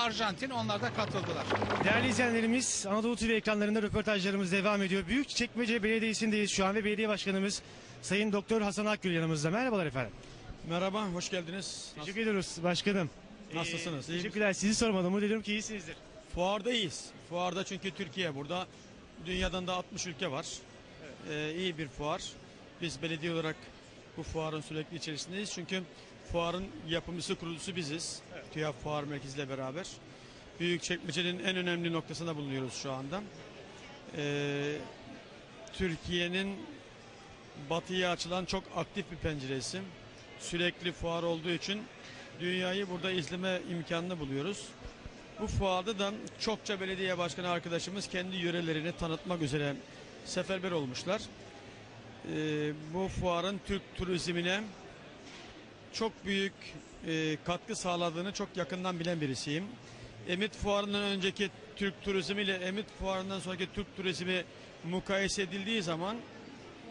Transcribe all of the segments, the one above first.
Arjantin onlar da katıldılar. Değerli izleyenlerimiz Anadolu TV ekranlarında röportajlarımız devam ediyor. Büyükçekmece Belediyesi'ndeyiz şu an ve belediye başkanımız Sayın Doktor Hasan Akgül yanımızda. Merhabalar efendim. Merhaba, hoş geldiniz. Teşekkür ediyoruz başkanım. Nasılsınız? Ee, İyi teşekkürler. Sizi sormadım. Umut ediyorum ki iyisinizdir. Fuardayız. Fuarda çünkü Türkiye burada. Dünyadan da 60 ülke var. Ee, iyi bir fuar. Biz belediye olarak bu fuarın sürekli içerisindeyiz. Çünkü fuarın yapımcısı, kurucusu biziz. TÜYAP Fuar Merkezi ile beraber. Büyükçekmece'nin en önemli noktasında bulunuyoruz şu anda. Ee, Türkiye'nin batıya açılan çok aktif bir penceresi. Sürekli fuar olduğu için dünyayı burada izleme imkanını buluyoruz. Bu fuarda da çokça belediye başkanı arkadaşımız kendi yörelerini tanıtmak üzere seferber olmuşlar. Ee, bu fuarın Türk turizmine çok büyük e, katkı sağladığını çok yakından bilen birisiyim. Emit Fuarı'ndan önceki Türk turizmi ile Emit Fuarı'ndan sonraki Türk turizmi mukayese edildiği zaman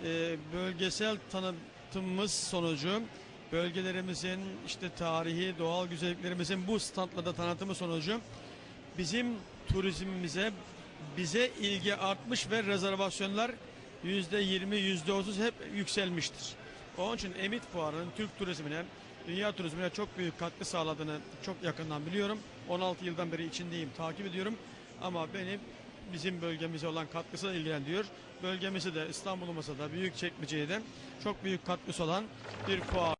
e, bölgesel tanıtımımız sonucu bölgelerimizin işte tarihi doğal güzelliklerimizin bu standlarda tanıtımı sonucu bizim turizmimize bize ilgi artmış ve rezervasyonlar yüzde yirmi yüzde otuz hep yükselmiştir. Onun için Emit Fuarı'nın Türk turizmine, dünya turizmine çok büyük katkı sağladığını çok yakından biliyorum. 16 yıldan beri içindeyim, takip ediyorum. Ama beni bizim bölgemize olan katkısı ilgilendiriyor. Bölgemize de İstanbul'umuza da Büyükçekmece'ye de çok büyük katkısı olan bir fuar.